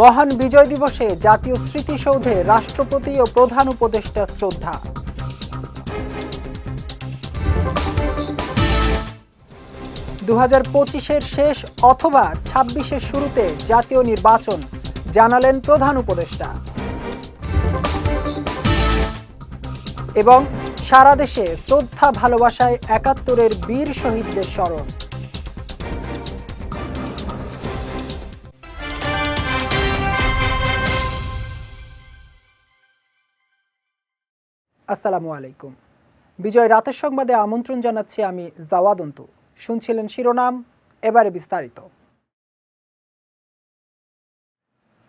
মহান বিজয় দিবসে জাতীয় স্মৃতিসৌধে রাষ্ট্রপতি ও প্রধান উপদেষ্টা শ্রদ্ধা। দু হাজার পঁচিশের শেষ অথবা ছাব্বিশের শুরুতে জাতীয় নির্বাচন, জানালেন প্রধান উপদেষ্টা। এবং সারা দেশে শ্রদ্ধা ভালোবাসায় একাত্তরের বীর শহীদদের স্মরণ। আসসালামু আলাইকুম। বিজয় রাতের সংবাদে আমন্ত্রণ জানাচ্ছি আমি জাওয়াদন্তু শুনছিলেন শিরোনাম, এবারে বিস্তারিত।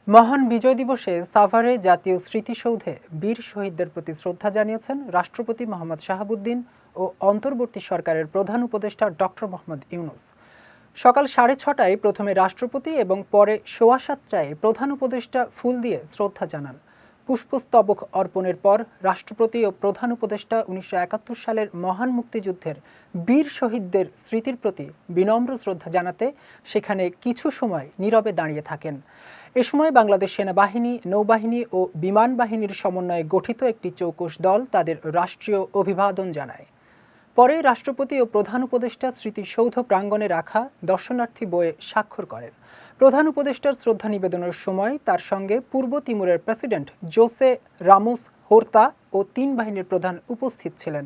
মহান বিজয় দিবসে সাভারে জাতীয় স্মৃতিসৌধে বীর শহীদদের প্রতি শ্রদ্ধা জানিয়েছেন রাষ্ট্রপতি মোহাম্মদ শাহাবুদ্দিন ও অন্তর্বর্তী সরকারের প্রধান উপদেষ্টা ডক্টর মোহাম্মদ ইউনুস। সকাল সাড়ে ছটায় প্রথমে রাষ্ট্রপতি এবং পরে সোয়া সাতটায় প্রধান উপদেষ্টা ফুল দিয়ে শ্রদ্ধা জানান। পুষ্পস্তবক অর্পণের পর রাষ্ট্রপতি ও প্রধান উপদেষ্টা উনিশশো একাত্তর সালের মহান মুক্তিযুদ্ধের বীর শহীদদের স্মৃতির প্রতি বিনম্র শ্রদ্ধা জানাতে সেখানে কিছু সময় নীরবে দাঁড়িয়ে থাকেন। এ সময় বাংলাদেশ সেনাবাহিনী, নৌবাহিনী ও বিমান বাহিনীর সমন্বয়ে গঠিত একটি চৌকস দল তাদের রাষ্ট্রীয় অভিবাদন জানায়। পরে রাষ্ট্রপতি ও প্রধান উপদেষ্টা স্মৃতিসৌধ প্রাঙ্গণে রাখা দর্শনার্থী বইয়ে স্বাক্ষর করেন। প্রধান উপদেষ্টার শ্রদ্ধা নিবেদনের সময় তার সঙ্গে পূর্ব তিমুরের প্রেসিডেন্ট জোসে রামোস হোর্তা ও তিন বাহিনীর প্রধান উপস্থিত ছিলেন।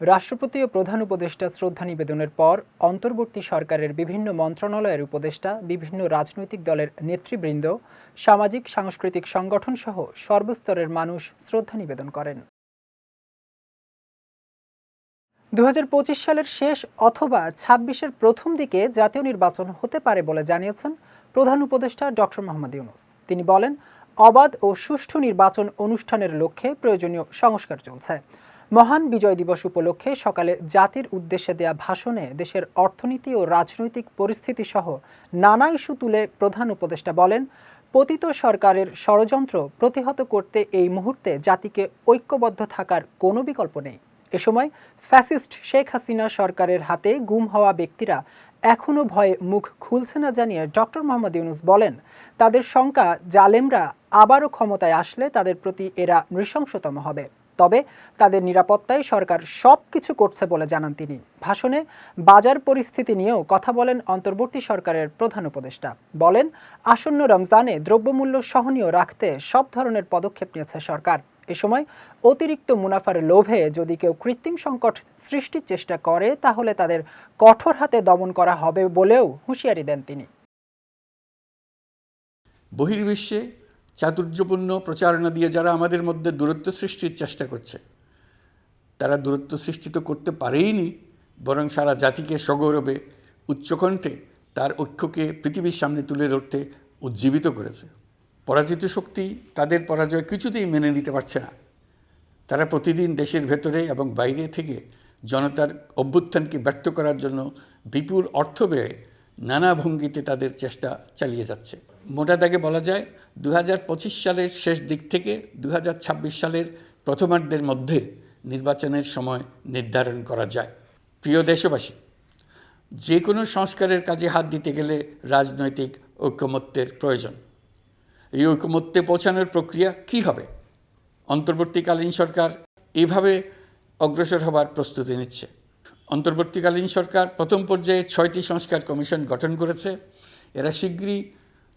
রাষ্ট্রপতি ও প্রধান উপদেষ্টা শ্রদ্ধা নিবেদনের পর অন্তর্বর্তী সরকারের বিভিন্ন মন্ত্রণালয়ের উপদেষ্টা, বিভিন্ন রাজনৈতিক দলের নেতৃবৃন্দ, সামাজিক, সাংস্কৃতিক সংগঠন সহ সর্বস্তরের মানুষ শ্রদ্ধা নিবেদন করেন। দু হাজার পঁচিশ সালের শেষ অথবা ছাব্বিশের প্রথম দিকে জাতীয় নির্বাচন হতে পারে বলে জানিয়েছেন প্রধান উপদেষ্টা ডক্টর মোহাম্মদ ইউনুস। তিনি বলেন, অবাধ ও সুষ্ঠু নির্বাচন অনুষ্ঠানের লক্ষ্যে প্রয়োজনীয় সংস্কার চলছে। মহান বিজয় দিবস উপলক্ষে সকালে জাতির উদ্দেশ্যে দেয়া ভাষণে দেশের অর্থনীতি ও রাজনৈতিক পরিস্থিতি সহ নানা ইস্যু তুলে প্রধান উপদেষ্টা বলেন, পতিত সরকারের ষড়যন্ত্র প্রতিহত করতে এই মুহূর্তে জাতিকে ঐক্যবদ্ধ থাকার কোনো বিকল্প নেই। এ সময় ফ্যাসিস্ট শেখ হাসিনা সরকারের হাতে গুম হওয়া ব্যক্তিরা এখনও ভয়ে মুখ খুলছে না জানিয়ে ডক্টর মোহাম্মদ ইউনুস বলেন, তাদের শঙ্কা জালেমরা আবারও ক্ষমতায় আসলে তাদের প্রতি এরা নৃশংসতম হবে। তবে তাদের নিরাপত্তায় সরকার সব কিছু করছে বলে জানান তিনি। ভাষণে বাজার পরিস্থিতি নিয়েও কথা বলেন অন্তর্বর্তী সরকারের প্রধান উপদেষ্টা। বলেন, আসন্ন রমজানে দ্রব্যমূল্য সহনীয় রাখতে সব ধরনের পদক্ষেপ নিয়েছে সরকার। এ সময় অতিরিক্ত মুনাফার লোভে যদি কেউ কৃত্রিম সংকট সৃষ্টির চেষ্টা করে, তাহলে তাদের কঠোর হাতে দমন করা হবে বলেও হুঁশিয়ারি দেন তিনি। বহির্বিশ্বে চাতুর্যপূর্ণ প্রচারণা দিয়ে যারা আমাদের মধ্যে দূরত্ব সৃষ্টির চেষ্টা করছে, তারা দূরত্ব সৃষ্টি তো করতে পারেইনি, বরং সারা জাতিকে সগৌরবে, উচ্চকণ্ঠে তার ঐক্যকে পৃথিবীর সামনে তুলে ধরতে উজ্জীবিত করেছে। পরাজিত শক্তি তাদের পরাজয় কিছুতেই মেনে নিতে পারছে না। তারা প্রতিদিন দেশের ভেতরে এবং বাইরে থেকে জনতার অভ্যুত্থানকে ব্যর্থ করার জন্য বিপুল অর্থ ব্যয়ে নানা ভঙ্গিতে তাদের চেষ্টা চালিয়ে যাচ্ছে। মোটা দাগে বলা যায় দু হাজার পঁচিশ সালের শেষ দিক থেকে দু হাজার ছাব্বিশ সালের প্রথমার্ধের মধ্যে নির্বাচনের সময় নির্ধারণ করা যায়। প্রিয় দেশবাসী যে কোনো সংস্কারের কাজে হাত দিতে গেলে রাজনৈতিক ঐকমত্যের প্রয়োজন। এই ঐকমত্যে পৌঁছানোর প্রক্রিয়া কি হবে? অন্তর্বর্তীকালীন সরকার এইভাবে অগ্রসর হবার প্রস্তুতি নিচ্ছে। অন্তর্বর্তীকালীন সরকার প্রথম পর্যায়ে ছয়টি সংস্কার কমিশন গঠন করেছে। এরা শীঘ্রই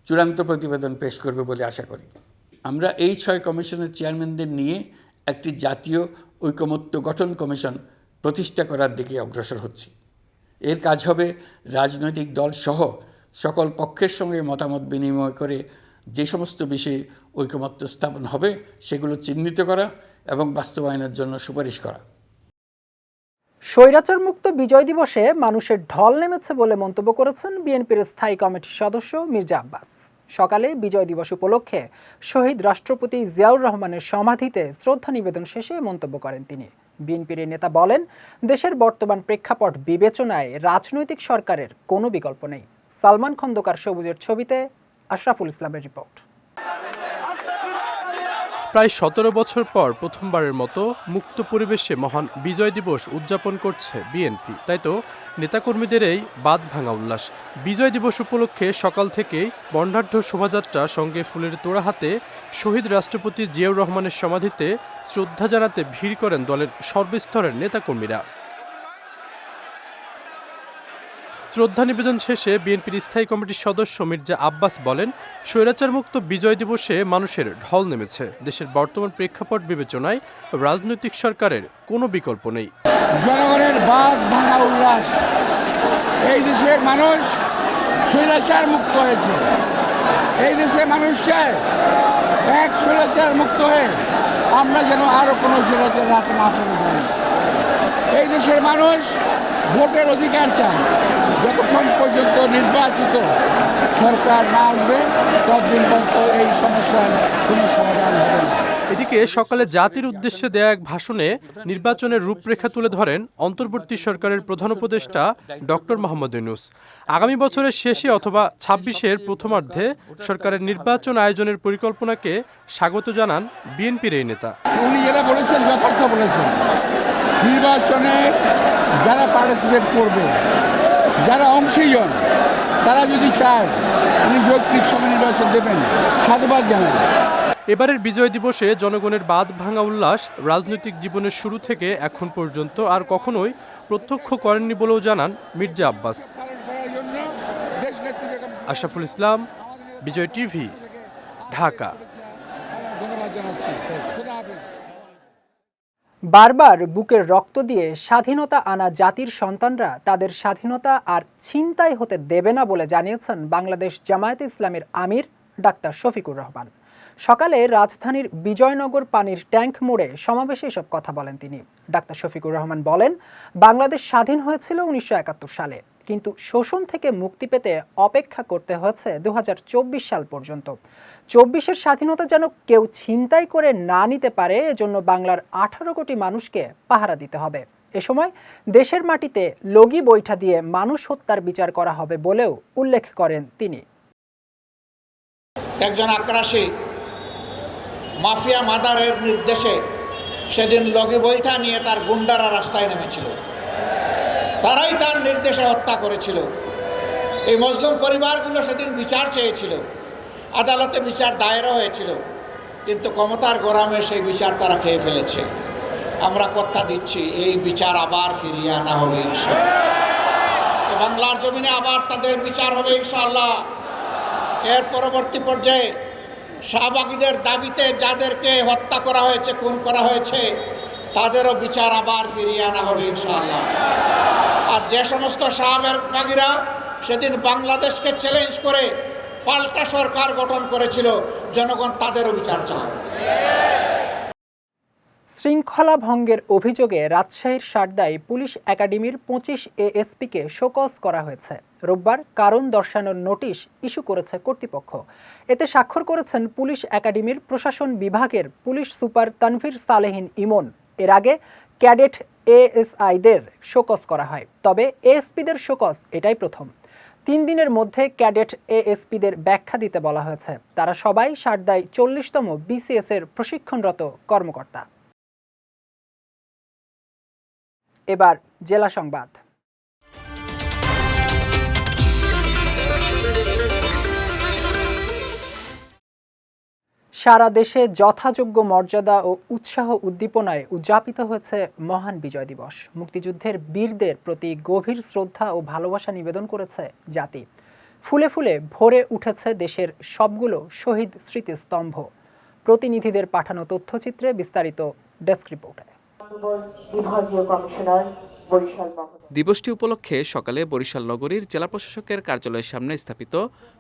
চূড়ান্ত প্রতিবেদন পেশ করবে বলে আশা করি। আমরা এই ছয় কমিশনের চেয়ারম্যানদের নিয়ে একটি জাতীয় ঐকমত্য গঠন কমিশন প্রতিষ্ঠা করার দিকে অগ্রসর হচ্ছি। এর কাজ হবে রাজনৈতিক দল সহ সকল পক্ষের সঙ্গে মতামত বিনিময় করে যে সমস্ত বিষয়ে ঐকমত্য স্থাপন হবে, সেগুলো চিহ্নিত করা এবং বাস্তবায়নের জন্য সুপারিশ করা। স্বৈরাচার মুক্ত বিজয় দিবসে মানুষের ঢল নেমেছে বলে মন্তব্য করেছেন বিএনপির স্থায়ী কমিটির সদস্য মির্জা আব্বাস। সকালে বিজয় দিবস উপলক্ষে শহীদ রাষ্ট্রপতি জিয়াউর রহমানের সমাধিতে শ্রদ্ধা নিবেদন শেষে মন্তব্য করেন তিনি। বিএনপির নেতা বলেন, দেশের বর্তমান প্রেক্ষাপট বিবেচনায় রাজনৈতিক সরকারের কোনো বিকল্প নেই। সালমান খন্দকার সবুজের ছবিতে আশরাফুল ইসলামের রিপোর্ট। প্রায় সতেরো বছর পর প্রথমবারের মতো মুক্ত পরিবেশে মহান বিজয় দিবস উদযাপন করছে বিএনপি। তাই তো, নেতাকর্মীদের এই বাদ ভাঙা উল্লাস। বিজয় দিবস উপলক্ষে সকাল থেকেই বর্ণাঢ্য শোভাযাত্রা সঙ্গে ফুলের তোড়া হাতে শহীদ রাষ্ট্রপতি জিয়াউর রহমানের সমাধিতে শ্রদ্ধা জানাতে ভিড় করেন দলের সর্বস্তরের নেতাকর্মীরা। শ্রদ্ধা নিবেদন শেষে বিএনপির স্থায়ী কমিটির সদস্য মির্জা আব্বাস বলেন স্বৈরাচার মুক্ত বিজয় দিবসে মানুষের ঢল নেমেছে। দেশের বর্তমান প্রেক্ষাপট বিবেচনায় রাজনৈতিক সরকারের কোনো বিকল্প নেই। জনগণের বাদ ভাঙা উল্লাস। এই দেশের মানুষ স্বৈরাচার মুক্ত হয়েছে। এই দেশের মানুষ এক স্বৈরাচার মুক্ত হয়ে আমরা যেন আরও কোনো স্বৈরাচার রাতে না এই দেশের মানুষ ভোটের অধিকার চান যতক্ষণ পর্যন্ত নির্বাচিত সরকার না আসবে, ততদিন পর্যন্ত এই সমস্যার কোনো সমাধান হবে না। এদিকে সকালে জাতির উদ্দেশ্যে দেয়া এক ভাষণে নির্বাচনের রূপরেখা তুলে ধরেন অন্তর্বর্তী সরকারের প্রধান উপদেষ্টা ডক্টর মোহাম্মদ ইউনুস। আগামী বছরের শেষে অথবা ছাব্বিশের প্রথমার্ধে সরকারের নির্বাচন আয়োজনের পরিকল্পনাকে স্বাগত জানান বিএনপির এই নেতা। উনি যেটা বলেছেন, যথার্থ বলেছেন। নির্বাচনে যারা পার্টিসিপেট করবে, যারা অংশীজন তারা যদি চায় উনি যৌক্তিক সময় নির্বাচন দেবেন। সাধুবাদ জানান এবারের বিজয় দিবসে জনগণের বাদ ভাঙা উল্লাস রাজনৈতিক জীবনের শুরু থেকে এখন পর্যন্ত আর কখনোই প্রত্যক্ষ করেননি বলেও জানান মির্জা আব্বাস। আশরাফুল ইসলাম বিজয় টিভি ঢাকা। ধন্যবাদ জানাচ্ছি। বারবার বুকের রক্ত দিয়ে স্বাধীনতা আনা জাতির সন্তানরা তাদের স্বাধীনতা আর ছিনতাই হতে দেবে না বলে জানিয়েছেন বাংলাদেশ জামায়াতে ইসলামের আমির ডাক্তার শফিকুর রহমান। সকালে রাজধানীর বিজয়নগর পানির ট্যাঙ্ক মোড়ে সমাবেশে এসব কথা বলেন তিনি। ডাক্তার শফিকুর রহমান বলেন, বাংলাদেশ স্বাধীন হয়েছিল উনিশশো একাত্তর সালে। কিন্তু শোষণ থেকে মুক্তি পেতে অপেক্ষা করতে হয়েছে দু সাল পর্যন্ত। চব্বিশের স্বাধীনতা যেন কেউ ছিনতাই করে না নিতে পারে, এজন্য বাংলার আঠারো কোটি মানুষকে পাহারা দিতে হবে। এ সময় দেশের মাটিতে লগি বৈঠা দিয়ে মানুষ হত্যার বিচার করা হবে বলেও উল্লেখ করেন তিনি। একজন আক্রাসী মাফিয়া মাদারের নির্দেশে সেদিন লগি বৈঠা নিয়ে তার গুন্ডারা রাস্তায় নেমেছিল। তারাই তার নির্দেশে হত্যা করেছিল। এই মজলুম পরিবারগুলো সেদিন বিচার চেয়েছিল। আদালতে বিচার দায়েরও হয়েছিল। কিন্তু ক্ষমতার গরমে সেই বিচার তারা খেয়ে ফেলেছে। আমরা কথা দিচ্ছি, এই বিচার আবার ফিরিয়ে আনা হবে ইনশাল্লাহ বাংলার জমিনে আবার তাদের বিচার হবে ইনশাআল্লাহ। এর পরবর্তী পর্যায়ে শাহবাগীদের দাবিতে যাদেরকে হত্যা করা হয়েছে, খুন করা হয়েছে তাদেরও বিচার আবার ফিরিয়ে আনা হবে ইনশাআল্লাহ। আর যে সমস্ত শাহবাগীরা সেদিন বাংলাদেশকে চ্যালেঞ্জ করে পাল্টা সরকার গঠন করেছিল, জনগণ তাদেরও বিচার চায়। শৃঙ্খলা ভঙ্গের অভিযোগে রাজশাহীর সারদায় পুলিশ একাডেমির পঁচিশ এএসপিকে শোকজ করা হয়েছে। রোববার কারণ দর্শানোর নোটিশ ইস্যু করেছে কর্তৃপক্ষ। এতে স্বাক্ষর করেছেন পুলিশ একাডেমির প্রশাসন বিভাগের পুলিশ সুপার তানভীর সালেহিন ইমন। এর আগে ক্যাডেট এএসআইদের শোকজ করা হয়। তবে এএসপিদের শোকজ এটাই প্রথম। তিন দিনের মধ্যে ক্যাডেট এএসপিদের ব্যাখ্যা দিতে বলা হয়েছে। তারা সবাই সারদায় চল্লিশতম বিসিএস এর প্রশিক্ষণরত কর্মকর্তা। এবার জেলা সংবাদ। সারা দেশে যথাযোগ্য মর্যাদা ও উৎসাহ উদ্দীপনায় উদযাপিত হয়েছে মহান বিজয় দিবস। মুক্তিযুদ্ধের বীরদের প্রতি গভীর শ্রদ্ধা ও ভালোবাসা নিবেদন করেছে জাতি। ফুলে ফুলে ভরে উঠেছে দেশের সবগুলো শহীদ স্মৃতিস্তম্ভ। প্রতিনিধিদের পাঠানো তথ্যচিত্রে বিস্তারিত ডেস্ক রিপোর্টে। বিভাগীয় কমিশনার দিবসটি উপলক্ষে সকালে বরিশাল নগরীর জেলা প্রশাসকের কার্যালয়ের সামনে স্থাপিত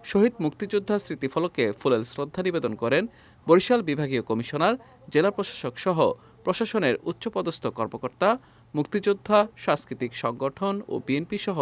শহীদ মুক্তিযোদ্ধা স্মৃতিফলকে ফুলেল শ্রদ্ধা নিবেদন করেন বরিশাল বিভাগীয় কমিশনার জেলা প্রশাসক সহ প্রশাসনের উচ্চপদস্থ কর্মকর্তা মুক্তিযোদ্ধা সাংস্কৃতিক সংগঠন ও বিএনপি সহ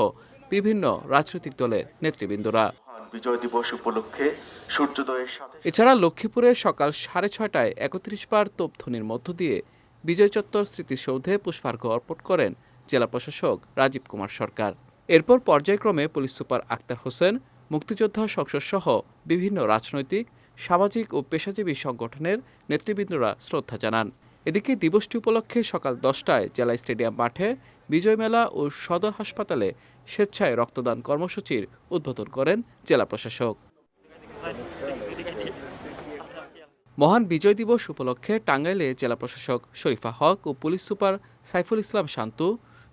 বিভিন্ন রাজনৈতিক দলের নেতৃবৃন্দরা। বিজয় দিবস উপলক্ষে সূর্যোদয়ের সাথে এছাড়া লক্ষ্মীপুরে সকাল সাড়ে ছয়টায় একত্রিশ বার তোপধ্বনির মধ্য দিয়ে বিজয় চত্বর স্মৃতিসৌধে পুষ্পার্ঘ অর্পণ করেন জেলা প্রশাসক রাজীব কুমার সরকার। এরপর পর্যায়ক্রমে পুলিশ সুপার আক্তার হোসেন, মুক্তিযোদ্ধা সংসদ সহ বিভিন্ন রাজনৈতিক, সামাজিক ও পেশাজীবী সংগঠনের নেতৃবৃন্দরা শ্রদ্ধা জানান। এদিকে দিবসটি উপলক্ষে সকাল দশটায় জেলা স্টেডিয়াম মাঠে বিজয় মেলা ও সদর হাসপাতালে স্বেচ্ছায় রক্তদান কর্মসূচির উদ্বোধন করেন জেলা প্রশাসক। মহান বিজয় দিবস উপলক্ষে টাঙ্গাইলে জেলা প্রশাসক শরীফা হক ও পুলিশ সুপার সাইফুল ইসলাম শান্তু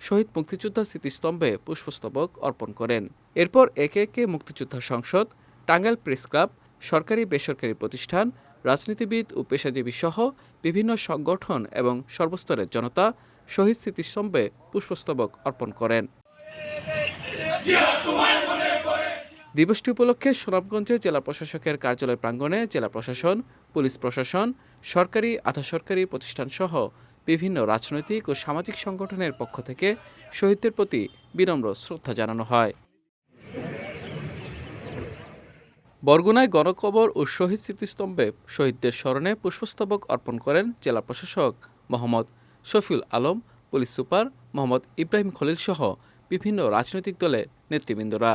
শহীদ মুক্তিযোদ্ধা স্মৃতিস্তম্ভে পুষ্পস্তবক অর্পণ করেন। এরপর একে একে মুক্তিযোদ্ধা সংসদ, টাঙ্গাইল প্রেস ক্লাব, সরকারি, বেসরকারি প্রতিষ্ঠান, রাজনীতিবিদ ও পেশাজীবী সহ বিভিন্ন সংগঠন এবং সর্বস্তরের জনতা শহীদ স্মৃতিস্তম্ভে পুষ্পস্তবক অর্পণ করেন। দিবসটি উপলক্ষে সুনামগঞ্জে জেলা প্রশাসকের কার্যালয় প্রাঙ্গণে জেলা প্রশাসন, পুলিশ প্রশাসন, সরকারি, আধা সরকারি প্রতিষ্ঠান সহ বিভিন্ন রাজনৈতিক ও সামাজিক সংগঠনের পক্ষ থেকে শহীদদের প্রতি বিনম্র শ্রদ্ধা জানানো হয়। বরগুনায় গণকবর ও শহীদ স্মৃতিস্তম্ভে শহীদদের স্মরণে পুষ্পস্তবক অর্পণ করেন জেলা প্রশাসক মোহাম্মদ শফিউল আলম, পুলিশ সুপার মোহাম্মদ ইব্রাহিম খলিল সহ বিভিন্ন রাজনৈতিক দলের নেতৃবৃন্দরা।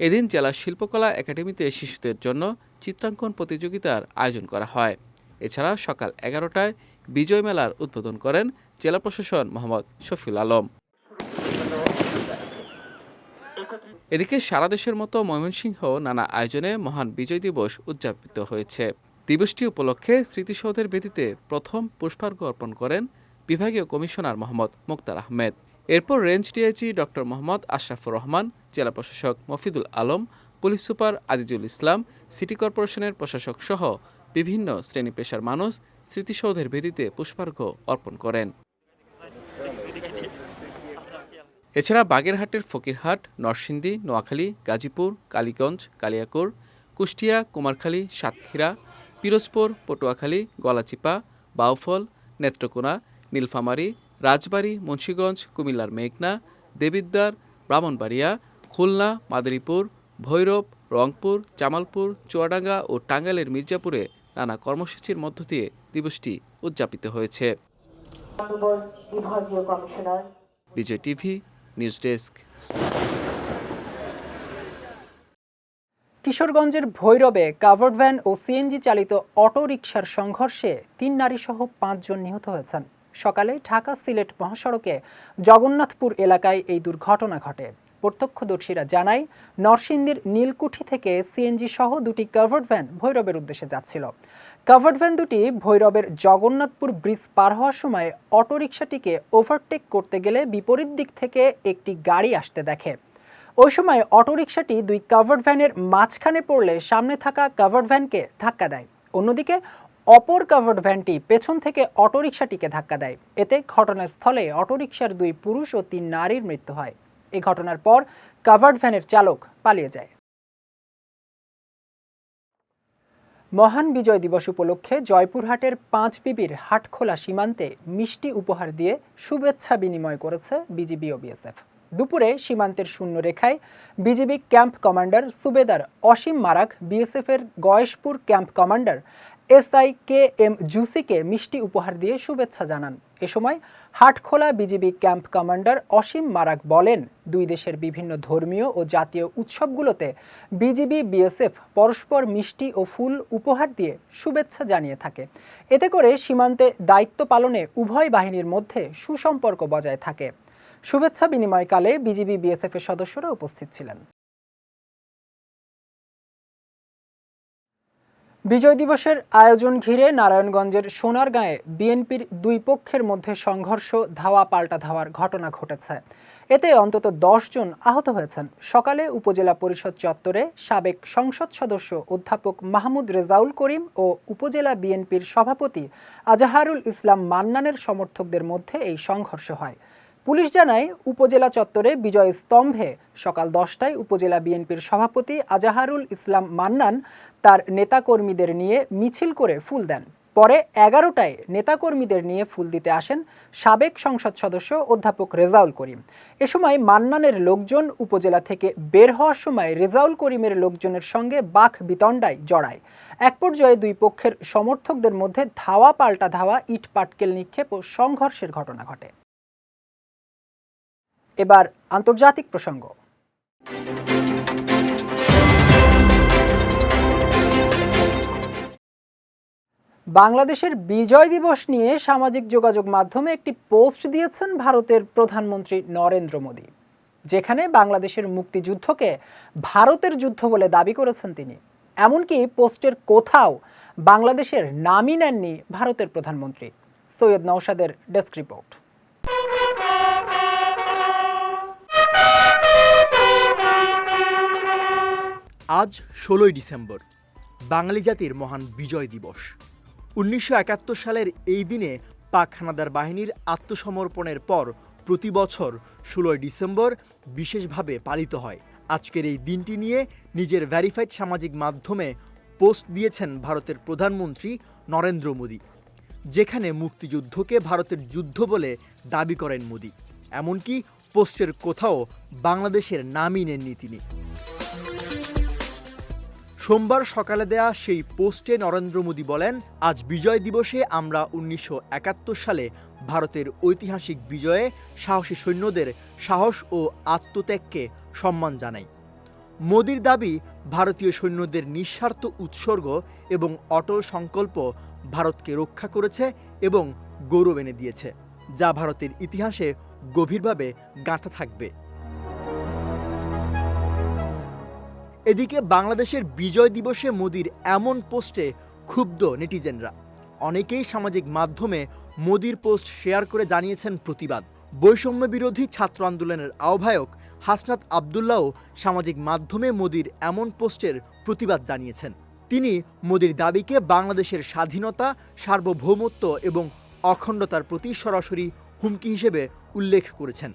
এদিন জেলা শিল্পকলা একাডেমিতে শিশুদের জন্য চিত্রাঙ্কন প্রতিযোগিতার আয়োজন করা হয়। এছাড়া সকাল এগারোটায় বিজয় মেলার উদ্বোধন করেন জেলা প্রশাসন মোহাম্মদ শফিউল আলম। এদিকে সারা দেশের মতো ময়মনসিংহ নানা আয়োজনে মহান বিজয় দিবস উদযাপিত হয়েছে। দিবসটি উপলক্ষে স্মৃতিসৌধের বেদিতে প্রথম পুষ্পার্ঘ্য অর্পণ করেন বিভাগীয় কমিশনার মোহাম্মদ মুক্তার আহমেদ। এরপর range DIG doctor Mohammad Ashrafur Rahman, জেলা প্রশাসক Mofidul Alam, police super Azizul Islam, city কর্পোরেশনের প্রশাসক সহ বিভিন্ন শ্রেণি পেশার মানুষ স্মৃতিসৌধের বেদিতে পুষ্পার্ঘ্য অর্পণ করেন। এছাড়া বাগেরহাটের ফকিরহাট, নরসিংদী, নোয়াখালী, গাজীপুর, কালীগঞ্জ, কালিয়াকৈর, কুষ্টিয়া, কুমারখালী, সাতক্ষীরা, পিরোজপুর, পটুয়াখালী, গলাচিপা, বাউফল, নেত্রকোনা, নীলফামারী, রাজবাড়ী, মুন্সীগঞ্জ, কুমিল্লার মেঘনা, দেবিদ্বার, ব্রাহ্মণবাড়িয়া, খুলনা, মাদারীপুর, ভৈরব, রংপুর, জামালপুর, চুয়াডাঙ্গা ও টাঙ্গাইলের মির্জাপুরে নানা কর্মসূচির মধ্য দিয়ে দিবসটি উদযাপিত হয়েছে। Bijoy TV news desk. কিশোরগঞ্জের ভৈরবে কাভার্ড ভ্যান ও সিএনজি চালিত অটো রিকশার সংঘর্ষে তিন নারীসহ পাঁচজন নিহত হয়েছেন। সকালে ঢাকা সিলেট মহাসড়কে জগন্নাথপুর এলাকায় এই দুর্ঘটনা ঘটে। প্রত্যক্ষদর্শীরা জানায়, নরসিংদীর নীলকুঠি থেকে সিএনজি সহ দুটি কাভার্ড ভ্যান ভৈরবের উদ্দেশ্যে যাচ্ছিল। কাভার্ড ভ্যান দুটি ভৈরবের জগন্নাথপুর ব্রিজ পার হওয়ার সময় অটোরিকশাটিকে ওভারটেক করতে গেলে বিপরীত দিক থেকে একটি গাড়ি আসতে দেখে। ওই সময় অটোরিকশাটি দুই কাভার্ড ভ্যানের মাঝখানে পড়লে সামনে থাকা কাভার্ড ভ্যানকে ধাক্কা দেয়। অন্যদিকে অপর কাভার্ড ভ্যানটি পেছন থেকে অটোরিকশাটিকে ধাক্কা দেয়। এতে ঘটনাস্থলে অটোরিকশার দুই পুরুষ ও তিন নারীর মৃত্যু হয়। এই ঘটনার পর কাভার্ড ভ্যানের চালক পালিয়ে যায়। মহান বিজয় দিবস উপলক্ষে জয়পুরহাটের পাঁচ বিবির হাটখোলা সীমান্তে মিষ্টি উপহার দিয়ে শুভেচ্ছা বিনিময় করেছে বিজিবি ও বিএসএফ। দুপুরে সীমান্তের শূন্য রেখায় বিজিবি ক্যাম্প কমান্ডার সুবেদার অসীম মারাক, বিএসএফের Goyeshpur camp commander SI K M জুসিকে মিষ্টি উপহার দিয়ে শুভেচ্ছা জানান। এ সময় Hatkhola BGB camp commander Asim Marak বলেন, দুই দেশের বিভিন্ন ধর্মীয় ও জাতীয় উৎসবগুলোতে বিজিবি, বিএসএফ পরস্পর মিষ্টি ও ফুল উপহার দিয়ে শুভেচ্ছা জানিয়ে থাকে। এতে করে সীমান্তে দায়িত্ব পালনে উভয় বাহিনীর মধ্যে সুসম্পর্ক বজায় থাকে। শুভেচ্ছা বিনিময়কালে বিজিবি, বিএসএফ এর সদস্যরা উপস্থিত ছিলেন। বিজয় দিবসের আয়োজন ঘিরে নারায়ণগঞ্জের সোনারগাঁয়ে বিএনপির দুই পক্ষের মধ্যে সংঘর্ষ, ধাওয়া, পাল্টা ধাওয়ার ঘটনা ঘটেছে। এতে অন্তত জন আহত হয়েছেন। সকালে উপজেলা পরিষদ চত্বরে সাবেক সংসদ সদস্য অধ্যাপক মাহমুদ রেজাউল করিম ও উপজেলা বিএনপির সভাপতি আজাহারুল ইসলাম মান্নানের সমর্থকদের মধ্যে এই সংঘর্ষ হয়। পুলিশ জানায়, উপজেলা চত্বরে বিজয় স্তম্ভে সকাল দশটায় উপজেলা বিএনপির সভাপতি আজাহারুল ইসলাম মান্নান তার নেতাকর্মীদের নিয়ে মিছিল করে ফুল দেন। পরে এগারোটায় নেতাকর্মীদের নিয়ে ফুল দিতে আসেন সাবেক সংসদ সদস্য অধ্যাপক রেজাউল করিম। এ সময় মান্নানের লোকজন উপজেলা থেকে বের হওয়ার সময় রেজাউল করিমের লোকজনের সঙ্গে বাঘ বিতণ্ডায় জড়ায়। এক পর্যায়ে দুই পক্ষের সমর্থকদের মধ্যে ধাওয়া পাল্টা ধাওয়া ইট পাটকেল নিক্ষেপ ও সংঘর্ষের ঘটনা ঘটে। এবার আন্তর্জাতিক প্রসঙ্গ। বাংলাদেশের বিজয় দিবস নিয়ে সামাজিক যোগাযোগ মাধ্যমে একটি পোস্ট দিয়েছেন ভারতের প্রধানমন্ত্রী নরেন্দ্র মোদী, যেখানে বাংলাদেশের মুক্তিযুদ্ধকে ভারতের যুদ্ধ বলে দাবি করেছেন তিনি। এমনকি পোস্টের কোথাও বাংলাদেশের নামই নেননি ভারতের প্রধানমন্ত্রী। সৈয়দ নওশাদের ডেস্ক রিপোর্ট। আজ ষোলোই ডিসেম্বর, বাঙালি জাতির মহান বিজয় দিবস। উনিশশো একাত্তর সালের এই দিনে পাক হানাদার বাহিনীর আত্মসমর্পণের পর প্রতি বছর ষোলোই ডিসেম্বর বিশেষভাবে পালিত হয়। আজকের এই দিনটি নিয়ে নিজের ভ্যারিফাইড সামাজিক মাধ্যমে পোস্ট দিয়েছেন ভারতের প্রধানমন্ত্রী নরেন্দ্র মোদী, যেখানে মুক্তিযুদ্ধকে ভারতের যুদ্ধ বলে দাবি করেন মোদী। এমনকি পোস্টের কোথাও বাংলাদেশের নামই নেননি তিনি। সোমবার সকালে দেয়া সেই পোস্টে নরেন্দ্র মোদী বলেন, আজ বিজয় দিবসে আমরা উনিশশো একাত্তর সালে ভারতের ঐতিহাসিক বিজয়ে সাহসী সৈন্যদের সাহস ও আত্মত্যাগকে সম্মান জানাই। মোদির দাবি, ভারতীয় সৈন্যদের নিঃস্বার্থ উৎসর্গ এবং অটল সংকল্প ভারতকে রক্ষা করেছে এবং গৌরব এনে দিয়েছে, যা ভারতের ইতিহাসে গভীরভাবে গাঁথা থাকবে। এদিকে বাংলাদেশের বিজয় দিবসে মোদির এমন পোস্টে ক্ষুব্ধ নেটিজেনরা। অনেকেই সামাজিক মাধ্যমে মোদির পোস্ট শেয়ার করে জানিয়েছেন প্রতিবাদ। বৈষম্য বিরোধী ছাত্র আন্দোলনের আহ্বায়ক হাসনাত আবদুল্লাও সামাজিক মাধ্যমে মোদির এমন পোস্টের প্রতিবাদ জানিয়েছেন। তিনি মোদির দাবিকে বাংলাদেশের স্বাধীনতা, সার্বভৌমত্ব এবং অখণ্ডতার প্রতি সরাসরি হুমকি হিসেবে উল্লেখ করেছেন।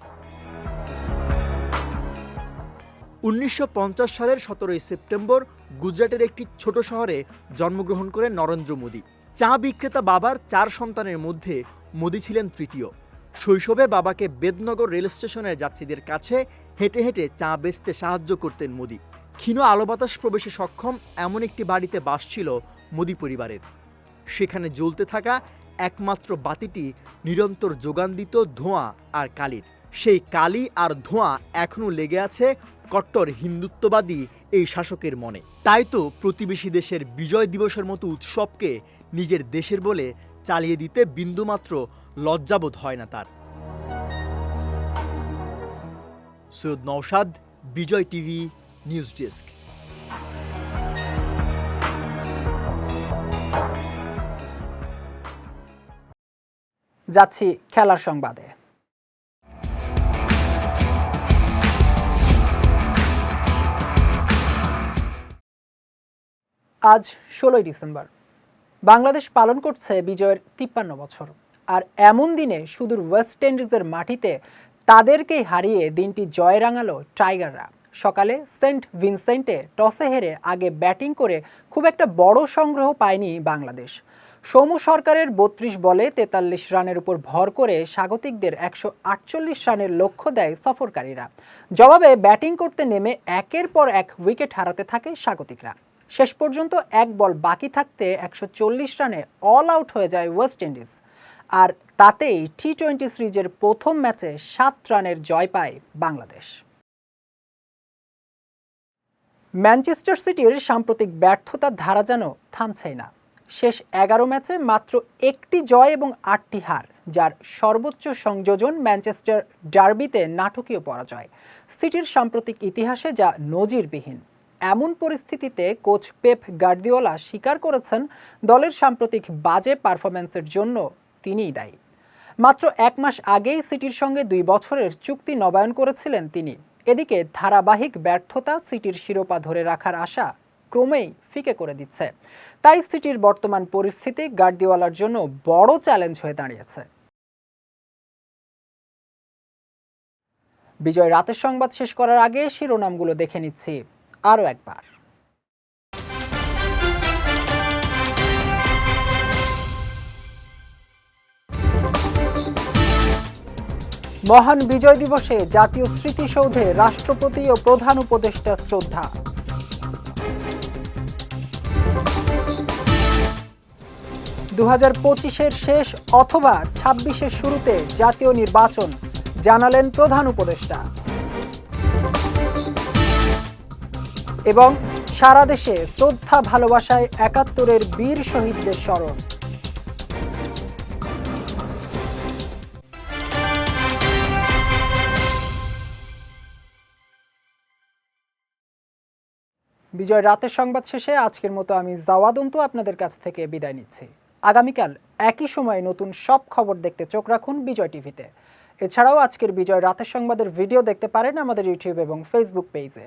উনিশশো পঞ্চাশ সালের সতেরোই সেপ্টেম্বর গুজরাটের একটি ছোট শহরে জন্মগ্রহণ করেন নরেন্দ্র মোদী। চা বিক্রেতা বাবার চার সন্তানের মধ্যে মোদী ছিলেন তৃতীয়। শৈশবে বাবাকে বেদনগর রেল স্টেশনের যাত্রীদের কাছে হেঁটে হেঁটে চা বেচতে সাহায্য করতেন মোদী। ক্ষীণ আলো বাতাস প্রবেশে সক্ষম এমন একটি বাড়িতে বাস ছিল মোদী পরিবারের। সেখানে জ্বলতে থাকা একমাত্র বাতিটি নিরন্তর যোগান দিত ধোঁয়া আর কালির। সেই কালি আর ধোঁয়া এখনও লেগে আছে কট্টর হিন্দুত্ববাদী এই শাসকের মনে। তাই তো প্রতিবেশী দেশের বিজয় দিবসের মতো উৎসবকে নিজের দেশের বলে চালিয়ে দিতে বিন্দুমাত্র লজ্জাবোধ হয় না তার। Syed Noushad Bijoy TV, news desk. যাচ্ছি খেলার সংবাদে। আজ ষোলোই ডিসেম্বর। বাংলাদেশ পালন করছে বিজয়ের তিপ্পান্ন বছর। আর এমন দিনে সুদূর ওয়েস্ট ইন্ডিজের মাটিতে তাদেরকেই হারিয়ে দিনটি জয় রাঙালো টাইগাররা। সকালে সেন্ট ভিনসেন্টে টসে হেরে আগে ব্যাটিং করে খুব একটা বড় সংগ্রহ পায়নি বাংলাদেশ। সৌম্য সরকারের বত্রিশ বলে তেতাল্লিশ রানের উপর ভর করে স্বাগতিকদের একশো আটচল্লিশ রানের লক্ষ্য দেয় সফরকারীরা। জবাবে ব্যাটিং করতে নেমে একের পর এক উইকেট হারাতে থাকে স্বাগতিকরা। শেষ পর্যন্ত এক বল বাকি থাকতে একশো চল্লিশ রানে অল আউট হয়ে যায় ওয়েস্ট ইন্ডিজ আর তাতেই টি টোয়েন্টি সিরিজের প্রথম ম্যাচে সাত রানের জয় পায় বাংলাদেশ। ম্যানচেস্টার সিটির সাম্প্রতিক ব্যর্থতার ধারা যেন থামছেই না। শেষ এগারো ম্যাচে মাত্র একটি জয় এবং আটটি হার, যার সর্বোচ্চ সংযোজন ম্যানচেস্টার ডার্বিতে নাটকীয় পরাজয়। সিটির সাম্প্রতিক ইতিহাসে যা নজিরবিহীন। এমন পরিস্থিতিতে কোচ পেপ গার্দিওলা স্বীকার করেছেন দলের সাম্প্রতিক বাজে পারফরম্যান্সের জন্য তিনিই দায়ী। মাত্র এক মাস আগেই সিটির সঙ্গে দুই বছরের চুক্তি নবায়ন করেছিলেন তিনি। এদিকে ধারাবাহিক ব্যর্থতা সিটির শিরোপা ধরে রাখার আশা ক্রমেই ফিকে করে দিচ্ছে। তাই সিটির বর্তমান পরিস্থিতি গার্দিওয়ালার জন্য বড় চ্যালেঞ্জ হয়ে দাঁড়িয়েছে। বিজয় রাতের সংবাদ শেষ করার আগে শিরোনামগুলো দেখে নিচ্ছি। আরও একবার। মহান বিজয় দিবসে জাতীয় স্মৃতিসৌধে রাষ্ট্রপতি ও প্রধান উপদেষ্টা শ্রদ্ধা। দু হাজার পঁচিশের শেষ অথবা ছাব্বিশের শুরুতে জাতীয় নির্বাচন, জানালেন প্রধান উপদেষ্টা। এবং সারা দেশে শ্রদ্ধা, ভালোবাসায় একাত্তরের বীর শহীদদের স্মরণ। বিজয় রাতের সংবাদ শেষে আজকের মতো আমি জাওয়াদন্ত আপনাদের কাছ থেকে বিদায় নিচ্ছি। আগামীকাল একই সময়ে নতুন সব খবর দেখতে চোখ রাখুন বিজয় টিভিতে। এছাড়াও আজকের বিজয় রাতের সংবাদের ভিডিও দেখতে পারেন আমাদের ইউটিউব এবং ফেসবুক পেজে।